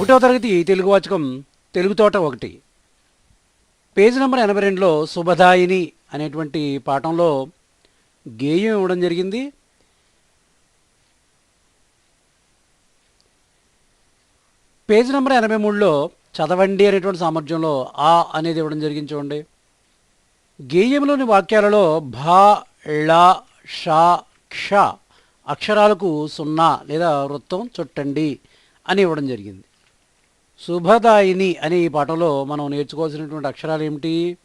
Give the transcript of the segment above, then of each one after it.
ఒకటో తరగతి తెలుగు వాచకం తెలుగు తోట ఒకటి. పేజీ నెంబర్ ఎనభై రెండులో శుభదాయిని అనేటువంటి పాఠంలో గేయం ఇవ్వడం జరిగింది. పేజీ నెంబర్ ఎనభై మూడులో చదవండి అనేటువంటి సామర్థ్యంలో ఆ అనేది ఇవ్వడం జరిగింది చూడండి. గేయంలోని వాక్యాలలో భా ళ ష క్ష అక్షరాలకు సున్నా లేదా వృత్తం చుట్టండి అని ఇవ్వడం జరిగింది. శుభదాయిని అనే ఈ పాఠంలో మనం నేర్చుకోవాల్సినటువంటి అక్షరాలు ఏమిటి?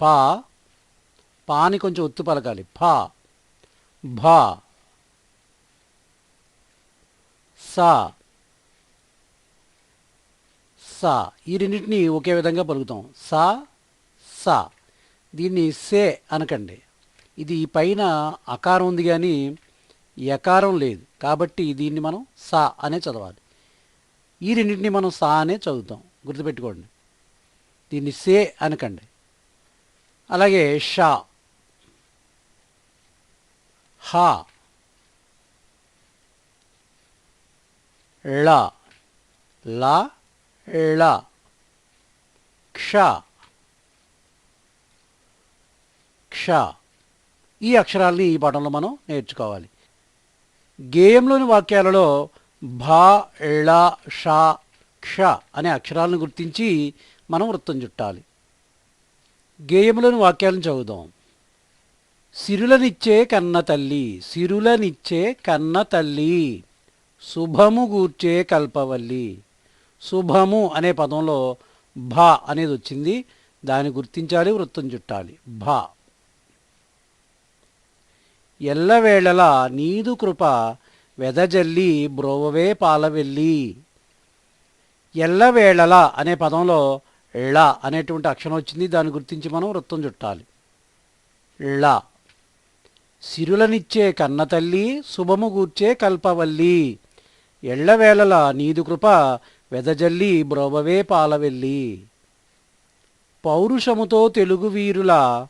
పా. పాని కొంచెం ఒత్తు పలకాలి. ఫా. భా. సా. సా. ఈ రెండింటిని ఒకే విధంగా పలుకుతాం. సా సా. దీన్ని సే అనకండి. ఇది పైన అకారం ఉంది కానీ యకారం లేదు. కాబట్టి దీన్ని మనం సా అనే చదవాలి. ఈ రెండింటిని మనం సా అనే చదువుతాం. గుర్తుపెట్టుకోండి. దీన్ని సే అనకండి. అలాగే షా. హా. ళ. లా. ళ. క్ష. క్ష. ఈ అక్షరాల్ని ఈ పాఠంలో మనం నేర్చుకోవాలి. గేయంలోని వాక్యాలలో భా ళ ష క్ష అనే అక్షరాలను గుర్తించి మనం వృత్తం చుట్టాలి. గేయంలోని వాక్యాలను చదువుదాం. సిరులనిచ్చే కన్న తల్లి సిరులనిచ్చే కన్న తల్లి శుభము గూర్చే కల్పవల్లి. శుభము అనే పదంలో భా అనేది వచ్చింది. దాన్ని గుర్తించాలి వృత్తం చుట్టాలి. భా. ఎల్లవేళలా నీదు కృప వెదజల్లి బ్రోవవే పాలవెల్లి. ఎల్లవేళల అనే పదంలో ళ అనేటువంటి అక్షరం వచ్చింది. దాన్ని గుర్తించి మనం వృత్తం చుట్టాలి. ళ. సిరులనిచ్చే కన్నతల్లి శుభము గూర్చే కల్పవల్లి. ఎళ్ళవేళల నీదు కృప వెదజల్లి బ్రోవవే పాలవెల్లి. పౌరుషముతో తెలుగు వీరుల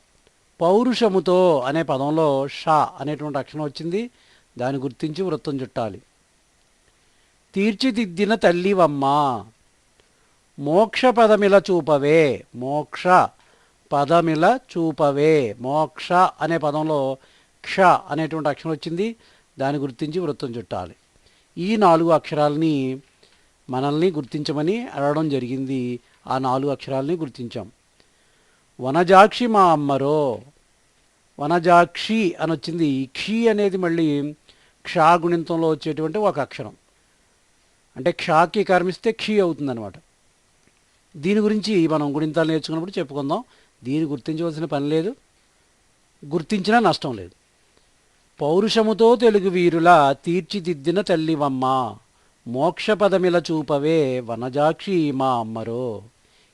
పౌరుషముతో అనే పదంలో షా అనేటువంటి అక్షరం వచ్చింది. దాని గుర్తించి వృత్తం చుట్టాలి. తీర్చిదిద్దిన తల్లివమ్మ మోక్ష పదమిల చూపవే మోక్ష పదమిల చూపవే మోక్ష అనే పదంలో క్ష అనేటువంటి అక్షరం వచ్చింది దాన్ని గుర్తించి వృత్తం చుట్టాలి. ఈ నాలుగు అక్షరాలని మనల్ని గుర్తించమని అడగడం జరిగింది. ఆ నాలుగు అక్షరాలని గుర్తించాం. వనజాక్షి మా అమ్మరో వనజాక్షి అని వచ్చింది. క్షి అనేది మళ్ళీ క్షా గుణితంలో వచ్చేటువంటి ఒక అక్షరం. అంటే క్షాకి కర్మిస్తే క్షీ అవుతుందన్నమాట. దీని గురించి మనం గుణింతాలు నేర్చుకున్నప్పుడు చెప్పుకుందాం. దీన్ని గుర్తించవలసిన పని లేదు. గుర్తించినా నష్టం లేదు. పౌరుషముతో తెలుగు వీరుల తీర్చిదిద్దిన తల్లివమ్మ మోక్షపదమిల చూపవే వనజాక్షి మా అమ్మరో.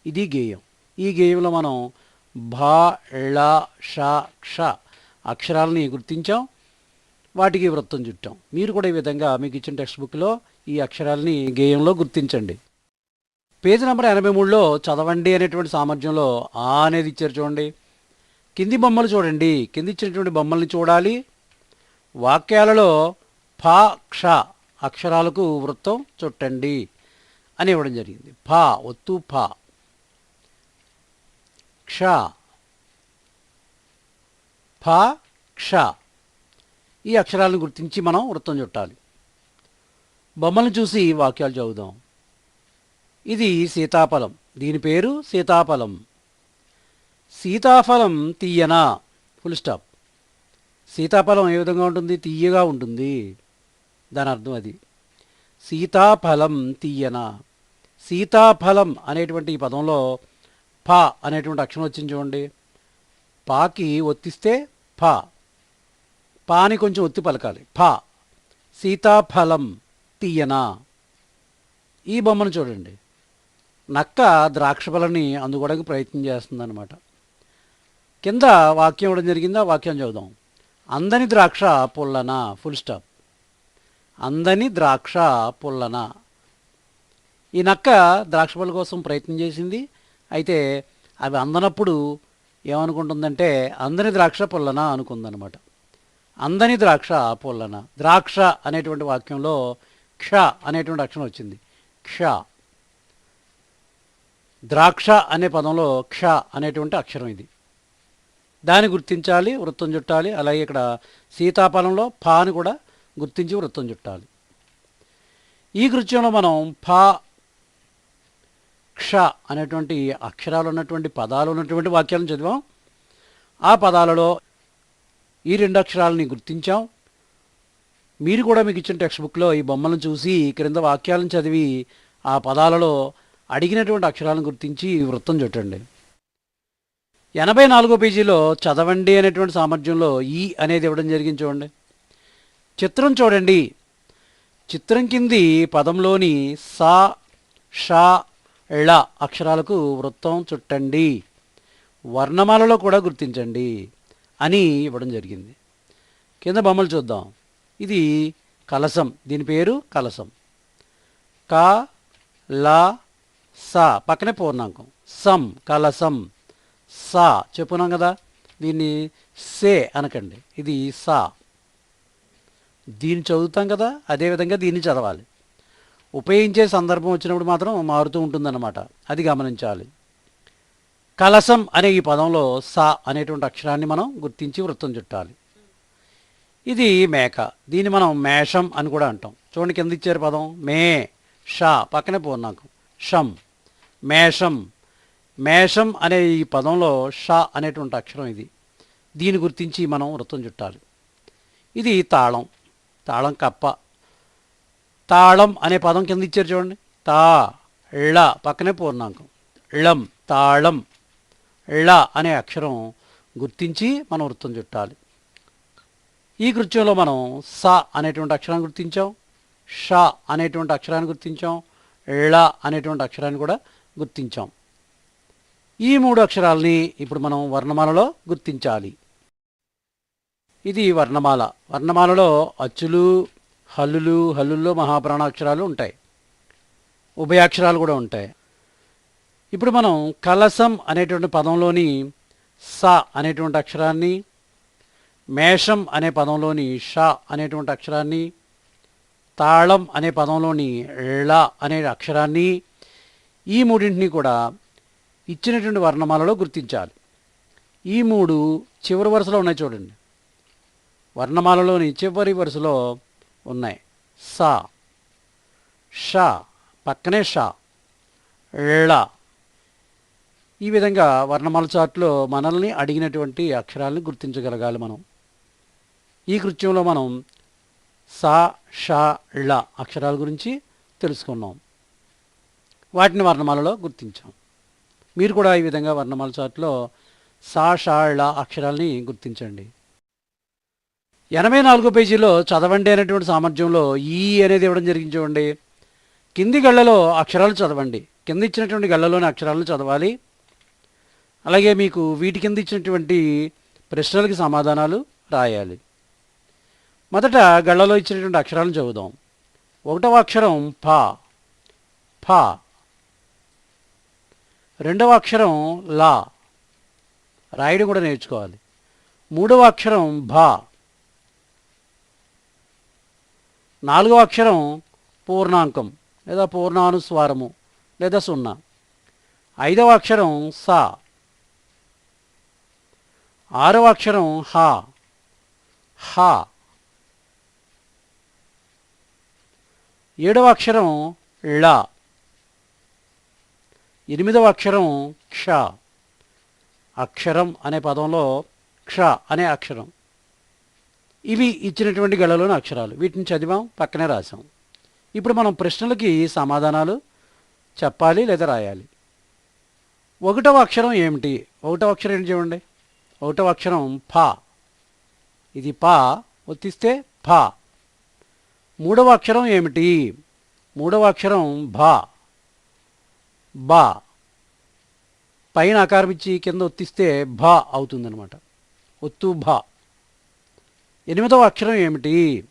ఇది గేయం. ఈ గేయంలో మనం భా ళ ష క్ష అక్షరాలని గుర్తించాం. వాటికి వృత్తం చుట్టాం. మీరు కూడా ఈ విధంగా మీకు ఇచ్చిన టెక్స్ట్ బుక్లో ఈ అక్షరాలని గేయంలో గుర్తించండి. పేజీ నెంబర్ ఎనభై మూడులో చదవండి అనేటువంటి సామర్థ్యంలో ఆ అనేది ఇచ్చారు చూడండి. కింది బొమ్మలు చూడండి. కింది ఇచ్చినటువంటి బొమ్మల్ని చూడాలి. వాక్యాలలో ఫా క్ష అక్షరాలకు వృత్తం చుట్టండి అని ఇవ్వడం జరిగింది. ఫా ఒత్తు ఫ. క్ష. ఫా క్ష. ఈ అక్షరాలను గుర్తించి మనం వృత్తం చుట్టాలి. బొమ్మలను చూసి వాక్యాలు చదువుదాం. ఇది సీతాఫలం. దీని పేరు సీతాఫలం. సీతాఫలం తీయనా? ఫుల్ స్టాప్ సీతాఫలం ఏ విధంగా ఉంటుంది? తీయగా ఉంటుంది. దాని అర్థం అది. సీతాఫలం తీయనా? సీతాఫలం అనేటువంటి ఈ పదంలో ప అనేటువంటి అక్షరం వచ్చింది చూడండి. పాకి ఒత్తిస్తే ఫ పాని కొంచెం ఒత్తి పలకాలి. ఫ. సీతాఫలం తీయనా. ఈ బొమ్మను చూడండి. నక్క ద్రాక్ష పళ్ళని అందుకోవడానికి ప్రయత్నం చేస్తుందన్నమాట. కింద వాక్యం ఇవ్వడం జరిగింది? ఆ వాక్యం చదువుదాం. అందని ద్రాక్ష పుల్లన. Full stop. అందని ద్రాక్ష పుల్లన. ఈ నక్క ద్రాక్ష పళ్ళ కోసం ప్రయత్నం చేసింది. అయితే అవి అందనప్పుడు ఏమనుకుంటుందంటే అందని ద్రాక్ష పుల్లన అనుకుందనమాట అందని ద్రాక్ష పుల్లన. ద్రాక్ష అనేటువంటి వాక్యంలో క్ష అనేటువంటి అక్షరం వచ్చింది. క్ష. ద్రాక్ష అనే పదంలో క్ష అనేటువంటి అక్షరం ఇది. దాన్ని గుర్తించాలి వృత్తం చుట్టాలి. అలాగే ఇక్కడ సీతాఫలంలో ఫా అని కూడా గుర్తించి వృత్తం చుట్టాలి. ఈ కృత్యంలో మనం ఫా క్ష అనేటువంటి అక్షరాలు ఉన్నటువంటి పదాలు ఉన్నటువంటి వాక్యాలను చదివాం. ఆ పదాలలో ఈ రెండు అక్షరాలని గుర్తించాం. మీరు కూడా మీకు ఇచ్చిన టెక్స్ట్ బుక్లో ఈ బొమ్మలను చూసి క్రింద వాక్యాలను చదివి ఆ పదాలలో అడిగినటువంటి అక్షరాలను గుర్తించి వృత్తం చుట్టండి ఎనభై నాలుగో పేజీలో చదవండి అనేటువంటి సామర్థ్యంలో ఈ అనేది ఇవ్వడం జరిగింది చూడండి. చిత్రం చూడండి. చిత్రం కింది పదంలోని సా షా ళ అక్షరాలకు వృత్తం చుట్టండి. వర్ణమాలలో కూడా గుర్తించండి. అని ఇవ్వడం జరిగింది. కింద బొమ్మలు చూద్దాం. ఇది కలసం. దీని పేరు కలసం. క లా స. పక్కనే పూర్ణాంకం. సం కలసం. సా. చెప్పున్నాం కదా? దీన్ని సే అనకండి. ఇది సా. దీన్ని చదువుతాం కదా? అదేవిధంగా దీన్ని చదవాలి. ఉపయోగించే సందర్భం వచ్చినప్పుడు మాత్రం మారుతూ ఉంటుందన్నమాట. అది గమనించాలి. కలసం అనే ఈ పదంలో సా అనేటువంటి అక్షరాన్ని మనం గుర్తించి వృత్తం చుట్టాలి. ఇది మేక. దీన్ని మనం మేషం అని కూడా అంటాం. చూడండి కింద ఇచ్చారు పదం. మే షా. పక్కనే పూర్ణాంకం షం. మేషం. మేషం అనే ఈ పదంలో షా అనేటువంటి అక్షరం ఇది. దీన్ని గుర్తించి మనం వృత్తం చుట్టాలి. ఇది తాళం. తాళం కప్ప. తాళం అనే పదం కింద ఇచ్చారు చూడండి. తా ళ. పక్కనే పూర్ణాంకం ళం తాళం. ళ అనే అక్షరం గుర్తించి మనం వృత్తం చుట్టాలి. ఈ కృత్యంలో మనం స అనేటువంటి అక్షరాన్ని గుర్తించాం. ష అనేటువంటి అక్షరాన్ని గుర్తించాం. ళ అనేటువంటి అక్షరాన్ని కూడా గుర్తించాం. ఈ మూడు అక్షరాలని ఇప్పుడు మనం వర్ణమాలలో గుర్తించాలి. ఇది వర్ణమాల. వర్ణమాలలో అచ్చులు హల్లులు హల్లుల్లో మహాప్రాణాక్షరాలు ఉంటాయి. ఉభయాక్షరాలు కూడా ఉంటాయి. ఇప్పుడు మనం కలసం అనేటువంటి పదంలోని స అనేటువంటి అక్షరాన్ని మేషం అనే పదంలోని ష అనేటువంటి అక్షరాన్ని తాళం అనే పదంలోని ళ అనే అక్షరాన్ని ఈ మూడింటిని కూడా ఇచ్చినటువంటి వర్ణమాలలో గుర్తించాలి. ఈ మూడు చివరి వరుసలో ఉన్నాయి చూడండి. వర్ణమాలలోని చివరి వరుసలో ఉన్నాయి. స ష పక్కనే ష ళ. ఈ విధంగా వర్ణమాల చార్ట్లో మనల్ని అడిగినటువంటి అక్షరాలను గుర్తించగలగాలి మనం. ఈ కృత్యంలో మనం సా షా ళ అక్షరాల గురించి తెలుసుకున్నాం. వాటిని వర్ణమాలలో గుర్తించాం. మీరు కూడా ఈ విధంగా వర్ణమాల చార్ట్లో సా షా ళ అక్షరాల్ని గుర్తించండి. ఎనభై నాలుగో పేజీలో చదవండి అనేటువంటి సామర్థ్యంలో ఈ అనేది ఇవ్వడం జరిగింది చూడండి. కింది గళ్ళలో అక్షరాలు చదవండి. కింద ఇచ్చినటువంటి గళ్ళలోని అక్షరాలను చదవాలి. అలాగే మీకు వీటి కింద ఇచ్చినటువంటి ప్రశ్నలకి సమాధానాలు రాయాలి. మొదట గళ్ళలో ఇచ్చినటువంటి అక్షరాలను చదువుదాం. ఒకటవ అక్షరం ఫా. ఫా. రెండవ అక్షరం లా. రాయడం కూడా నేర్చుకోవాలి. మూడవ అక్షరం భా. నాలుగవ అక్షరం పూర్ణాంకం లేదా పూర్ణానుస్వారము లేదా సున్నా. ఐదవ అక్షరం సా. ఆరవ అక్షరం హా. హా. ఏడవ అక్షరం ళ. ఎనిమిదవ అక్షరం క్ష. అక్షరం అనే పదంలో క్ష అనే అక్షరం. ఇవి ఇచ్చినటువంటి గళలోని అక్షరాలు. వీటిని చదివాం పక్కనే రాసాం ఇప్పుడు మనం ప్రశ్నలకి సమాధానాలు చెప్పాలి లేదా రాయాలి. ఒకటవ అక్షరం ఏమిటి? ఒకటవ అక్షరం ఏంటి చూడండి ఒకటవ అక్షరం ఫా. ఇది పా ఒత్తిస్తే ఫా. మూడవ అక్షరం ఏమిటి? మూడవ అక్షరం భా. బా. పైన ఆకారం ఇచ్చి కింద ఒత్తిస్తే భా అవుతుందన్నమాట. ఒత్తు భా. ఎనిమిదవ అక్షరం ఏమిటి?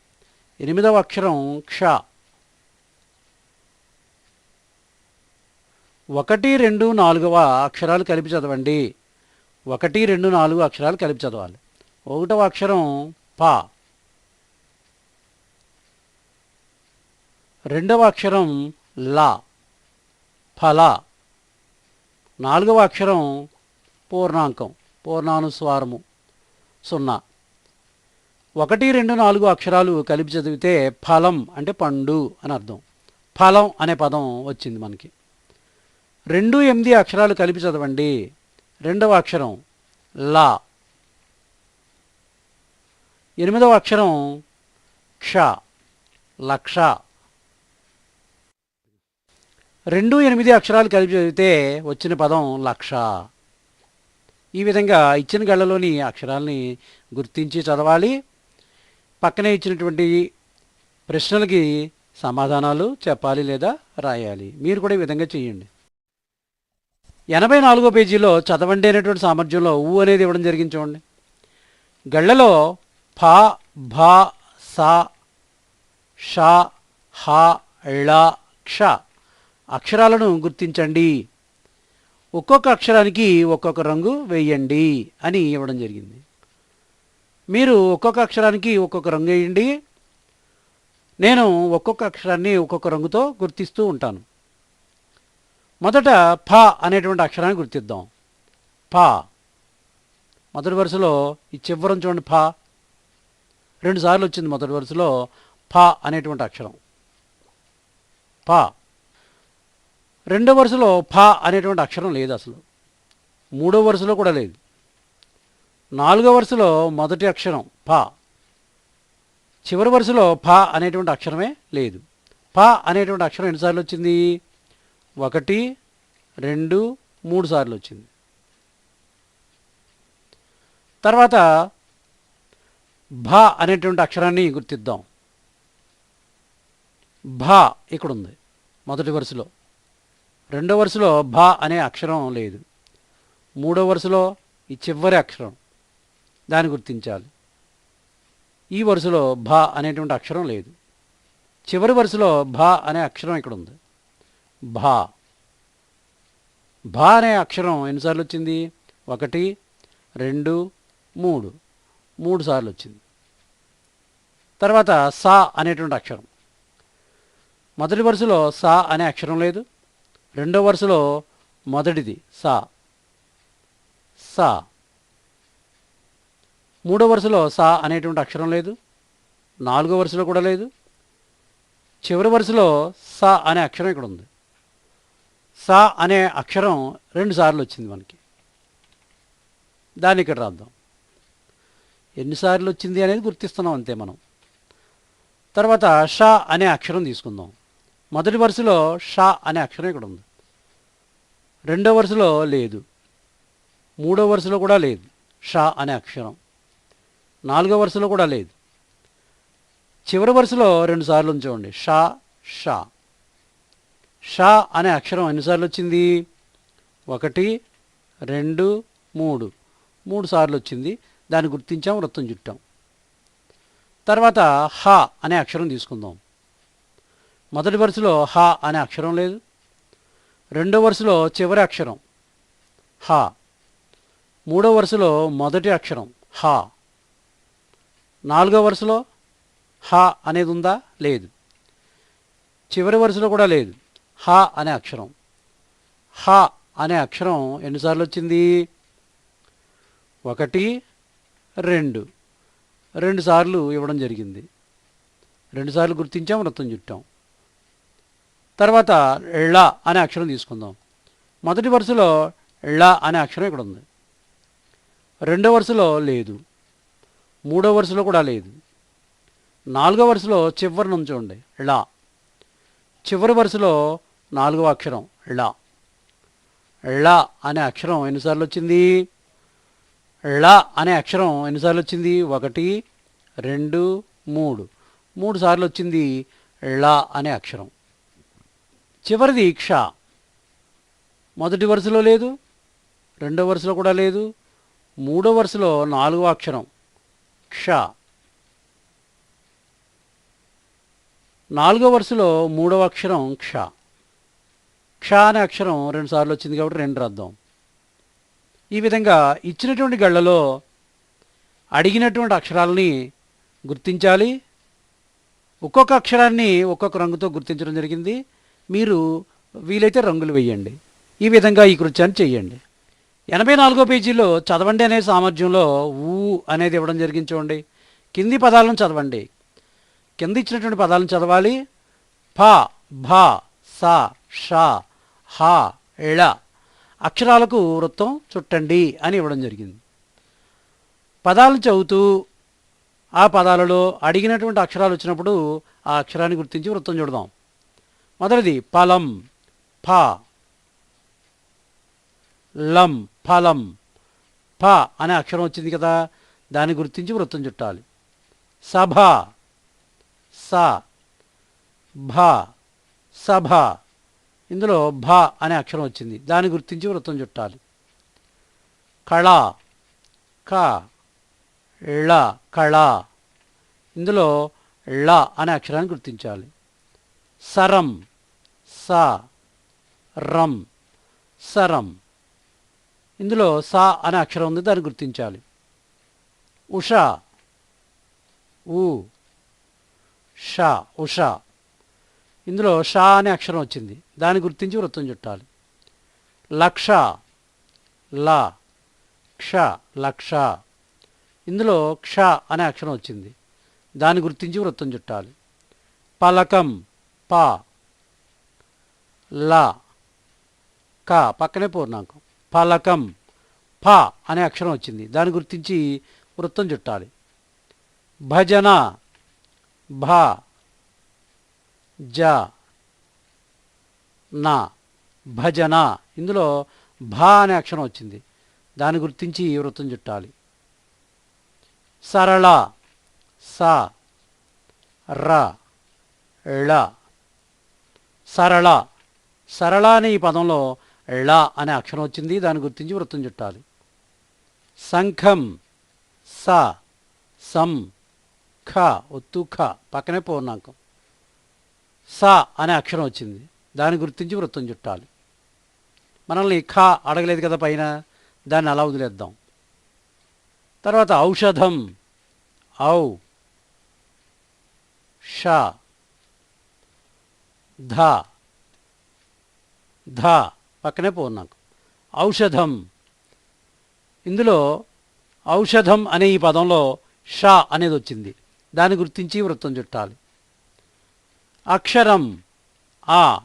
ఎనిమిదవ అక్షరం క్ష. ఒకటి రెండు నాలుగవ అక్షరాలు కలిపి చదవండి. ఒకటి రెండు నాలుగు అక్షరాలు కలిపి చదవాలి. ఒకటవ అక్షరం పా. రెండవ అక్షరం లా. ఫల. నాలుగవ అక్షరం పూర్ణాంకం పూర్ణానుస్వారము. సున్నా. ఒకటి రెండు నాలుగు అక్షరాలు కలిపి చదివితే ఫలం అంటే పండు అని అర్థం. ఫలం అనే పదం వచ్చింది మనకి. రెండు ఎనిమిది అక్షరాలు కలిపి చదవండి. రెండవ అక్షరం లా. ఎనిమిదవ అక్షరం క్ష లక్ష. రెండు ఎనిమిది అక్షరాలు కలిపి చదివితే వచ్చిన పదం లక్ష. ఈ విధంగా ఇచ్చిన గళ్ళలోని అక్షరాల్ని గుర్తించి చదవాలి. పక్కనే ఇచ్చినటువంటి ప్రశ్నలకి సమాధానాలు చెప్పాలి లేదా రాయాలి. మీరు కూడా ఈ విధంగా చేయండి. ఎనభై నాలుగో పేజీలో చదవండి అనేటువంటి సామర్థ్యంలో ఊ అనేది ఇవ్వడం జరిగింది చూడండి. గళ్ళలో ఫ భ స ష హ ళ క్ష అక్షరాలను గుర్తించండి. ఒక్కొక్క అక్షరానికి ఒక్కొక్క రంగు వేయండి అని ఇవ్వడం జరిగింది. మీరు ఒక్కొక్క అక్షరానికి ఒక్కొక్క రంగు వేయండి. నేను ఒక్కొక్క అక్షరాన్ని ఒక్కొక్క రంగుతో గుర్తిస్తూ ఉంటాను. మొదట ఫ అనేటువంటి అక్షరాన్ని గుర్తిద్దాం. ఫ. మొదటి వరుసలో ఈ చివరం చూడండి ఫ. రెండుసార్లు వచ్చింది మొదటి వరుసలో ఫ అనేటువంటి అక్షరం. ఫ. రెండో వరుసలో ఫ అనేటువంటి అక్షరం లేదు అసలు. మూడో వరుసలో కూడా లేదు. నాలుగో వరుసలో మొదటి అక్షరం ఫ. చివరి వరుసలో ఫ అనేటువంటి అక్షరమే లేదు. ఫ అనేటువంటి అక్షరం ఎన్నిసార్లు వచ్చింది? ఒకటి రెండు మూడు సార్లు వచ్చింది. తర్వాత భ అనేటువంటి అక్షరాన్ని గుర్తిద్దాం. భ ఇక్కడ ఉంది మొదటి వరుసలో. రెండో వరుసలో భ అనే అక్షరం లేదు. మూడో వరుసలో ఈ చివరి అక్షరం దాన్ని గుర్తించాలి. ఈ వరుసలో భ అనేటువంటి అక్షరం లేదు. చివరి వరుసలో భ అనే అక్షరం ఇక్కడ ఉంది భా. భా అనే అక్షరం ఎన్నిసార్లు వచ్చింది ఒకటి రెండు మూడు. మూడు సార్లు వచ్చింది తర్వాత సా అనేటువంటి అక్షరం. మొదటి వరుసలో సా అనే అక్షరం లేదు. రెండో వరుసలో మొదటిది సా. సా. మూడో వరుసలో సా అనేటువంటి అక్షరం లేదు. నాలుగో వరుసలో కూడా లేదు. చివరి వరుసలో సా అనే అక్షరం ఇక్కడ ఉంది సా అనే అక్షరం రెండు సార్లు వచ్చింది మనకి. దాన్ని ఇక్కడ రాద్దాం. ఎన్నిసార్లు వచ్చింది అనేది గుర్తిస్తున్నాం అంతే మనం. తర్వాత షా అనే అక్షరం తీసుకుందాం. మొదటి వరుసలో షా అనే అక్షరం ఇక్కడ ఉంది. రెండో వరుసలో లేదు. మూడో వరుసలో కూడా లేదు. షా అనే అక్షరం. నాలుగో వరుసలో కూడా లేదు. చివరి వరుసలో రెండు సార్లు ఉంచండి. షా షా. షా అనే అక్షరం ఎన్నిసార్లు వచ్చింది? ఒకటి రెండు మూడు. మూడు సార్లు వచ్చింది. దాన్ని గుర్తించాం వృత్తం చుట్టాం. తర్వాత హ అనే అక్షరం తీసుకుందాం. మొదటి వరుసలో హ అనే అక్షరం లేదు. రెండో వరుసలో చివరి అక్షరం హ. మూడో వరుసలో మొదటి అక్షరం హ. నాలుగో వరుసలో హ అనేది ఉందా లేదు. చివరి వరుసలో కూడా లేదు. హ అనే అక్షరం. హ అనే అక్షరం ఎన్నిసార్లు వచ్చింది? ఒకటి రెండు. రెండు సార్లు ఇవ్వడం జరిగింది. రెండుసార్లు గుర్తించాం వృత్తం చుట్టాం. తర్వాత ళ అనే అక్షరం తీసుకుందాం. మొదటి వరుసలో ళ అనే అక్షరం ఇక్కడ ఉంది. రెండో వరుసలో లేదు. మూడో వరుసలో కూడా లేదు. నాలుగో వరుసలో చివరి నుంచోండి ళ. చివరి వరుసలో నాలుగవ అక్షరం ళ. ళ అనే అక్షరం ఎన్నిసార్లు వచ్చింది? ళ అనే అక్షరం ఎన్నిసార్లు వచ్చింది? ఒకటి రెండు మూడు. మూడు సార్లు వచ్చింది ళ అనే అక్షరం. చివరిది క్ష. మొదటి వరుసలో లేదు రెండో వరుసలో కూడా లేదు మూడో వరుసలో నాలుగో అక్షరం క్ష. నాలుగో వరుసలో మూడవ అక్షరం క్ష. క్ష అనే అక్షరం రెండుసార్లు వచ్చింది కాబట్టి రెండు రద్దాం. ఈ విధంగా ఇచ్చినటువంటి గళ్ళలో అడిగినటువంటి అక్షరాలని గుర్తించాలి. ఒక్కొక్క అక్షరాన్ని ఒక్కొక్క రంగుతో గుర్తించడం జరిగింది. మీరు వీలైతే రంగులు వేయండి. ఈ విధంగా ఈ కృత్యాన్ని చేయండి. ఎనభై నాలుగో పేజీలో చదవండి అనే సామర్థ్యంలో ఊ అనేది ఇవ్వడం జరిగింది చూడండి. కింది పదాలను చదవండి. కింద ఇచ్చినటువంటి పదాలను చదవాలి. ఫ భ స ష హ ఎళ. అక్షరాలకు వృత్తం చుట్టండి అని ఇవ్వడం జరిగింది. పదాలు చదువుతూ ఆ పదాలలో అడిగినటువంటి అక్షరాలు వచ్చినప్పుడు ఆ అక్షరాన్ని గుర్తించి వృత్తం చూడదాం. మొదటిది ఫలం ఫ. లం ఫలం. ఫ అనే అక్షరం వచ్చింది కదా దాన్ని గుర్తించి వృత్తం చుట్టాలి. సభ స. భ సభ. ఇందులో భ అనే అక్షరం వచ్చింది. దాన్ని గుర్తించి వృత్తం చుట్టాలి. కళ క ళ కళ. ఇందులో ళ అనే అక్షరాన్ని గుర్తించాలి. సరం స రం సరం. ఇందులో సా అనే అక్షరం ఉంది దాన్ని గుర్తించాలి. ఉష ఉ ష ఉష. ఇందులో షా అనే అక్షరం వచ్చింది. దాన్ని గుర్తించి వృత్తం చుట్టాలి. లక్ష ల క్ష లక్ష. ఇందులో క్ష అనే అక్షరం వచ్చింది. దాన్ని గుర్తించి వృత్తం చుట్టాలి. పలకం ప. ల క. పక్కనే పూర్ణాంకం. పలకం ఫ అనే అక్షరం వచ్చింది. దాన్ని గుర్తించి వృత్తం చుట్టాలి. భజన భ జ. నా భజన. ఇందులో భ అనే అక్షరం వచ్చింది. దాన్ని గుర్తించి వృత్తం చుట్టాలి. సరళ స ర ళ. సరళ. సరళ అనే ఈ పదంలో ళ అనే అక్షరం వచ్చింది. దాన్ని గుర్తించి వృత్తం చుట్టాలి. సంఖం స సం ఖ ఒత్తు ఖ. పక్కనే పూర్ణాంకం. స అనే అక్షరం వచ్చింది. దాన్ని గుర్తించి వృత్తం చుట్టాలి. మనల్ని ఖా అడగలేదు కదా పైన దాన్ని అలా వదిలేద్దాం. తర్వాత ఔషధం ఔ ష ధ ధ పక్కనే పూర్ణాంకం ఔషధం ఇందులో ఔషధం అనే ఈ పదంలో ష అనేది వచ్చింది. దాన్ని గుర్తించి వృత్తం చుట్టాలి. అక్షరం ఆ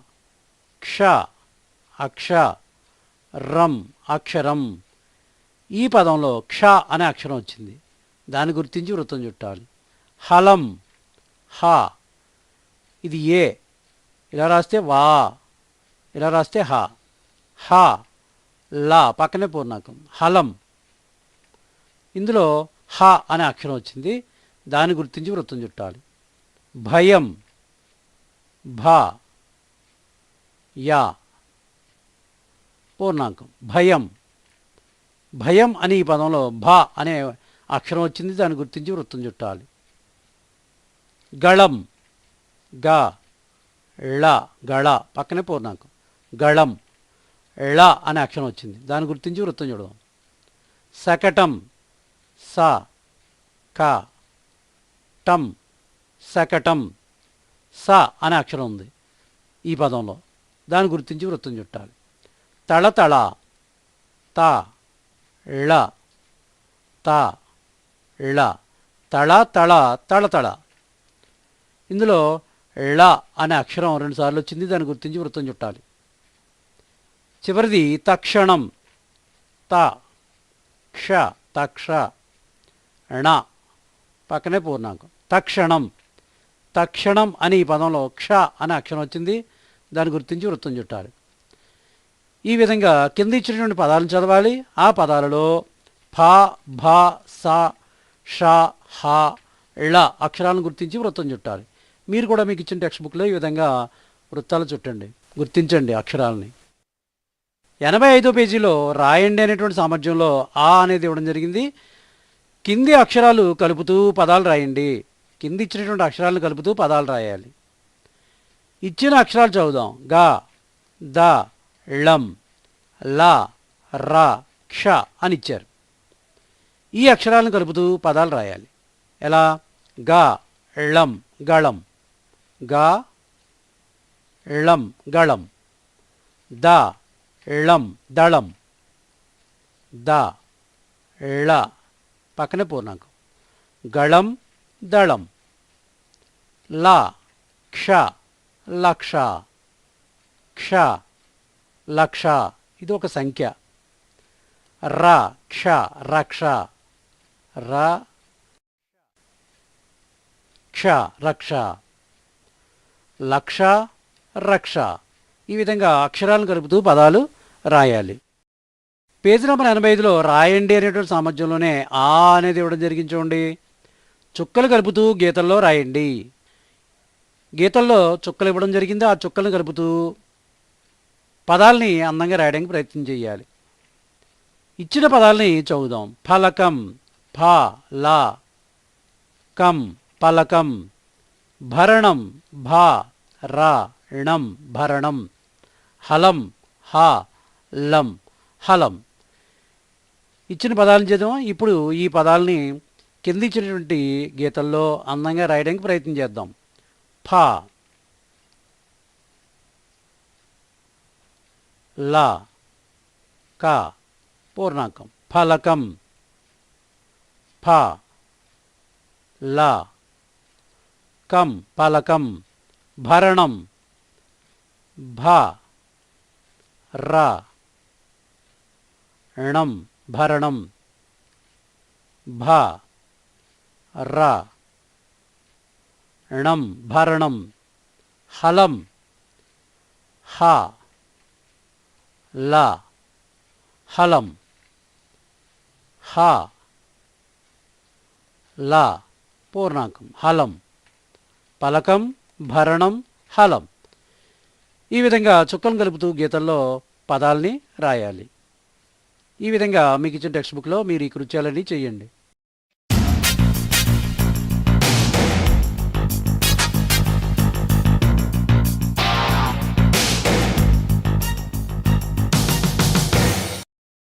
క్ష అక్ష రం అక్షరం. ఈ పదంలో క్ష అనే అక్షరం వచ్చింది. దాన్ని గుర్తించి వృత్తం చుట్టాలి. హలం హ. ఇది ఏ? ఇలా రాస్తే వా. ఇలా రాస్తే హ. హ లా పక్కనే పూర్ణాకం. హలం. ఇందులో హ అనే అక్షరం వచ్చింది. దాన్ని గుర్తించి వృత్తం చుట్టాలి. భయం భ. యా. పూర్ణాంకం. భయం. భయం అనే ఈ పదంలో భ అనే అక్షరం వచ్చింది దాన్ని గుర్తించి వృత్తం చుట్టాలి. గళం. గ. ళ. గళ. పక్కనే పూర్ణాంకం. గళం. ళ అనే అక్షరం వచ్చింది దాన్ని గుర్తించి వృత్తం చూడదాం. శకటం స. క. టం శకటం స అనే అక్షరం ఉంది ఈ పదంలో. దాన్ని గుర్తించి వృత్తం చుట్టాలి. తళతళ త ళ త ళ తళ తళ తళతళ ఇందులో ళ అనే అక్షరం రెండుసార్లు వచ్చింది దాన్ని గుర్తించి వృత్తం చుట్టాలి. చివరిది తక్షణం. త క్ష తక్ష ణ. పక్కనే పూర్ణాంకం. తక్షణం. తక్షణం అని ఈ పదంలో క్ష అనే అక్షరం వచ్చింది. దాన్ని గుర్తించి వృత్తం చుట్టాలి. ఈ విధంగా కింద ఇచ్చినటువంటి పదాలను చదవాలి. ఆ పదాలలో ఫ భ స ష హ ళ అక్షరాలను గుర్తించి వృత్తం చుట్టాలి. మీరు కూడా మీకు ఇచ్చిన టెక్స్ట్ బుక్లో ఈ విధంగా వృత్తాలు చుట్టండి. గుర్తించండి అక్షరాలని. ఎనభై ఐదో పేజీలో రాయండి అనేటువంటి సామర్థ్యంలో ఆ అనేది ఇవ్వడం జరిగింది. కింది అక్షరాలు కలుపుతూ పదాలు రాయండి. కింది ఇచ్చినటువంటి అక్షరాలను కలుపుతూ పదాలు రాయాలి. ఇచ్చిన అక్షరాలు చదువుదాం. గా ద ళం లా రా క్ష అని ఇచ్చారు. ఈ అక్షరాలను కలుపుతూ పదాలు రాయాలి. ఎలా? గా ళం గళం. గా ళం గళం. ద ళం దళం. ద ళ. పక్కనే పూర్ణాంకం. గళం దళం. లా క్ష. లక్ష. క్ష. లక్ష. ఇది ఒక సంఖ్య. ర. క్ష. రక్ష. ర. క్ష. రక్ష. లక్ష. రక్ష. ఈ విధంగా అక్షరాలను కలుపుతూ పదాలు రాయాలి. పేజీ నెంబర్ ఎనభై ఐదులో రాయండి అనేటువంటి సామర్థ్యంలోనే ఆ అనేది ఇవ్వడం జరిగింది చూడండి. చుక్కలు కలుపుతూ గీతల్లో రాయండి. గీతల్లో చుక్కలు ఇవ్వడం జరిగింది. ఆ చుక్కలను కలుపుతూ పదాలని అందంగా రాయడానికి ప్రయత్నం చేయాలి. ఇచ్చిన పదాలని చదువుదాం. ఫలకం ఫ లా కం పలకం భరణం భ రా ణం భరణం హలం హ లం హలం. ఇచ్చిన పదాలను చేద్దాం ఇప్పుడు ఈ పదాలని కింద ఇచ్చినటువంటి గీతల్లో అందంగా రాయడానికి ప్రయత్నం చేద్దాం. ఫ లా క పూర్ణాంకం ఫలకం ఫ లా కం పలకం భరణం భ ర ణం భరణం భ ర ణం భరణం హలం హ ల హలం హ ల పూర్ణాంకం హలం పలకం భరణం హలం. ఈ విధంగా చుక్కలను కలుపుతూ గీతల్లో పదాల్ని రాయాలి. ఈ విధంగా మీకు ఇచ్చిన టెక్స్ట్ బుక్లో మీరు ఈ కృత్యాలన్నీ చేయండి.